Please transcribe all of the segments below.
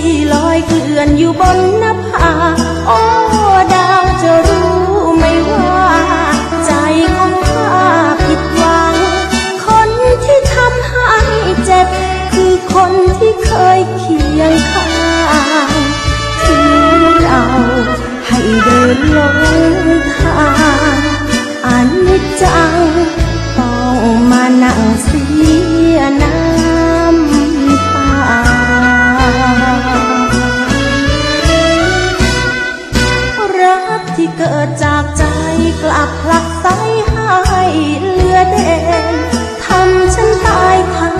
ที่ลอยเกลื่อนอยู่บนนภา ที่เกิดจากใจกลับผลักไสให้เหลือเด่นทำฉันตายทั้ง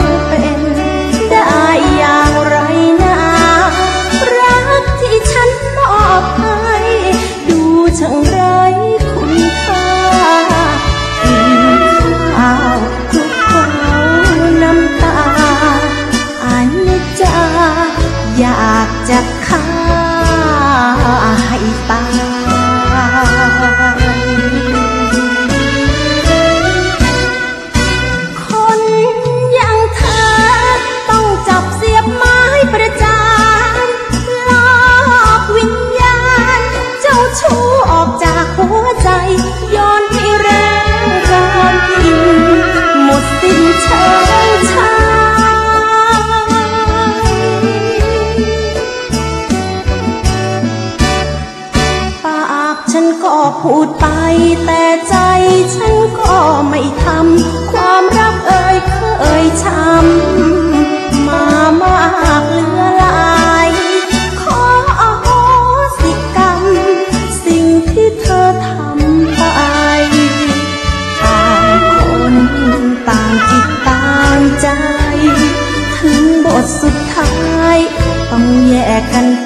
กกันไปคน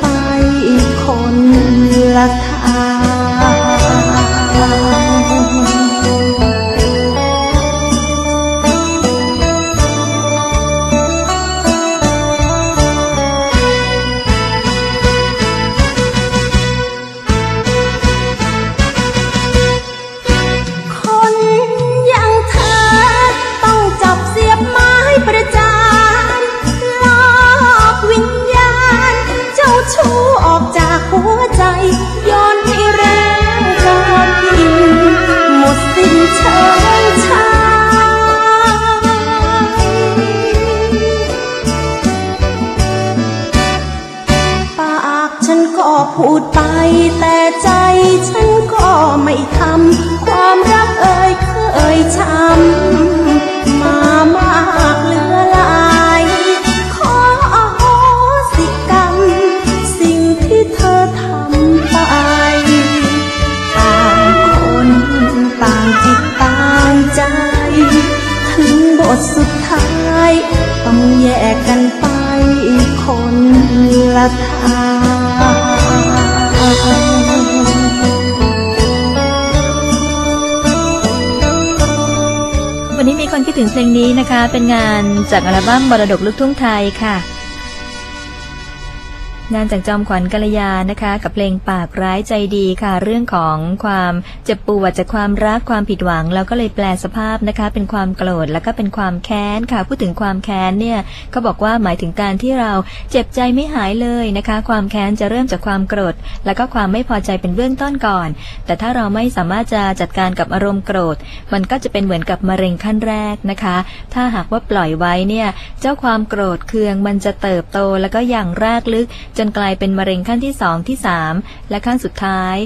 ทางวันนี้มีคนคิดถึงเพลงนี้นะคะ เป็นงานจากอัลบั้มมรดกลูกทุ่งไทยค่ะ งานจากจอมขวัญกัลยานะคะ กับเพลงปากร้ายใจดีค่ะ เรื่องของความเจ็บปวดจากความรักความผิดหวัง แล้วก็เลยแปลสภาพนะคะ เป็นความโกรธแล้วก็เป็นความแค้นค่ะ พูดถึงความแค้นเนี่ยเขาบอกว่าหมายถึงการที่เราเจ็บใจไม่หายเลยนะคะ ความแค้นจะเริ่มจากความโกรธ แล้วก็ความไม่พอใจเป็นเบื้องต้นก่อน แต่ถ้าเราไม่สามารถจะจัดการกับอารมณ์โกรธ มันก็จะเป็นเหมือนกับมะเร็งขั้นแรกนะคะ ถ้าหากว่าปล่อยไว้เนี่ยเจ้าความโกรธเคืองมันจะเติบโตแล้วก็อย่างรากลึกจนกลายเป็นมะเร็งขั้นที่สองที่สามและขั้นสุดท้าย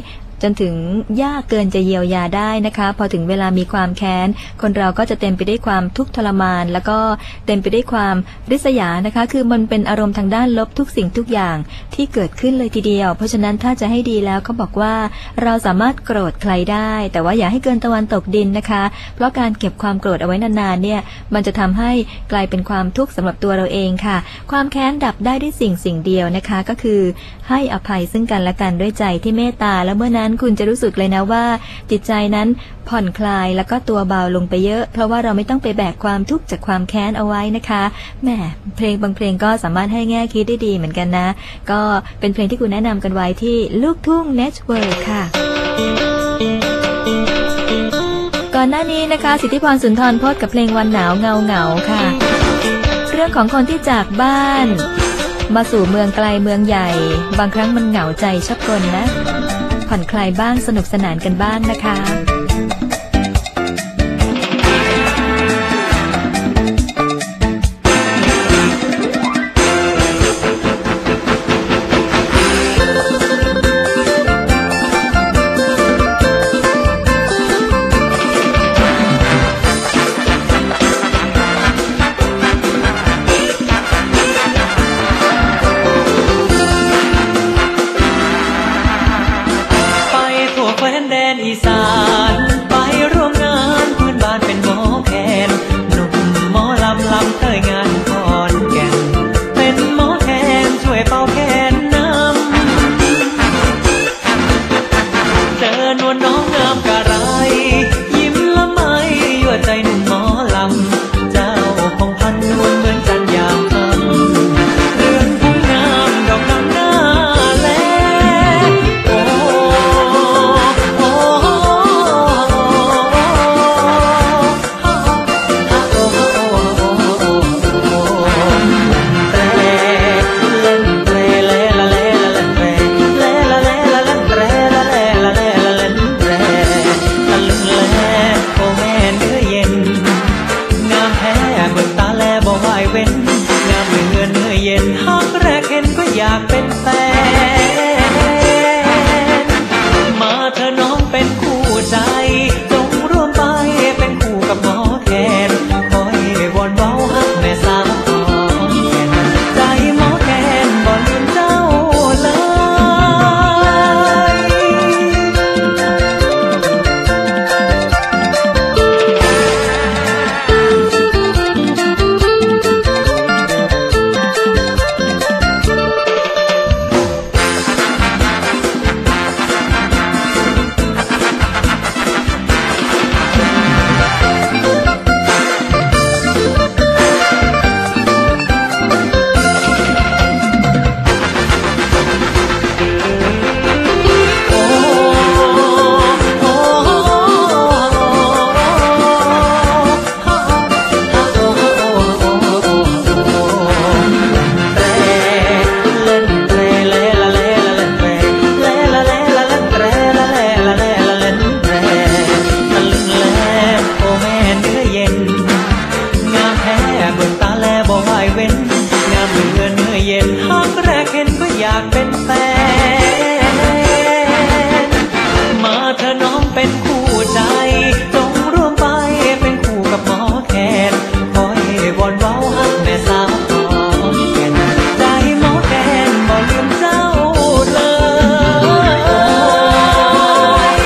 จนถึงยากเกินจะเยียวยาได้นะคะ พอถึงเวลามีความแค้น คนเราก็จะเต็มไปด้วยความทุกข์ทรมาน แล้วก็เต็มไปด้วยความริษยานะคะ คือมันเป็นอารมณ์ทางด้านลบทุกสิ่งทุกอย่างที่เกิดขึ้นเลยทีเดียว เพราะฉะนั้นถ้าจะให้ดีแล้วเขาบอกว่าเราสามารถโกรธใครได้ แต่ว่าอย่าให้เกินตะวันตกดินนะคะ เพราะการเก็บความโกรธเอาไว้นานๆเนี่ยมันจะทำให้กลายเป็นความทุกข์สำหรับตัวเราเองค่ะ ความแค้นดับได้ด้วยสิ่งสิ่งเดียวนะคะ ก็คือให้อภัยซึ่งกันและกันด้วยใจที่เมตตาแล้วเมื่อนั้น้นคุณจะรู้สึกเลยนะว่า จิตใจนั้นผ่อนคลายแล้วก็ตัวเบาลงไปเยอะ เพราะว่าเราไม่ต้องไปแบกความทุกข์จากความแค้นเอาไว้นะคะแหมเพลงบางเพลงก็สามารถให้แง่คิดได้ดีเหมือนกันนะ ก็เป็นเพลงที่คุณแนะนำกันไว้ที่ลูกทุ่งเน็ตเวิร์ค่ะก่อนหน้านี้นะคะ สิทธิพรสุนทรพจน์กับเพลงวันหนาวเงาเงาค่ะ เรื่องของคนที่จากบ้าน มาสู่เมืองไกลเมืองใหญ่ บางครั้งมันเหงาใจชอบกลนนะ ผ่อนคลายบ้างสนุกสนานกันบ้างนะคะ Bye. อนเว้าหักแม่สาวตอนแก่นได้หมอแดงบ่ลืมเจ้าเลย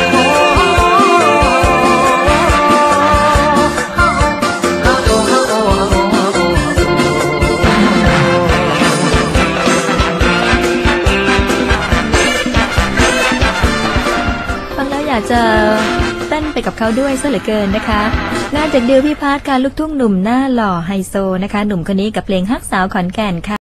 ฟังแล้วอยากจะเต้นไปกับเขาด้วยซะเหลือเกินนะคะ น่าจะดิวพี่พัฒน์ค่ะลูกทุ่งหนุ่มหน้าหล่อไฮโซนะคะ หนุ่มคนนี้กับเพลงฮักสาวขอนแก่นค่ะ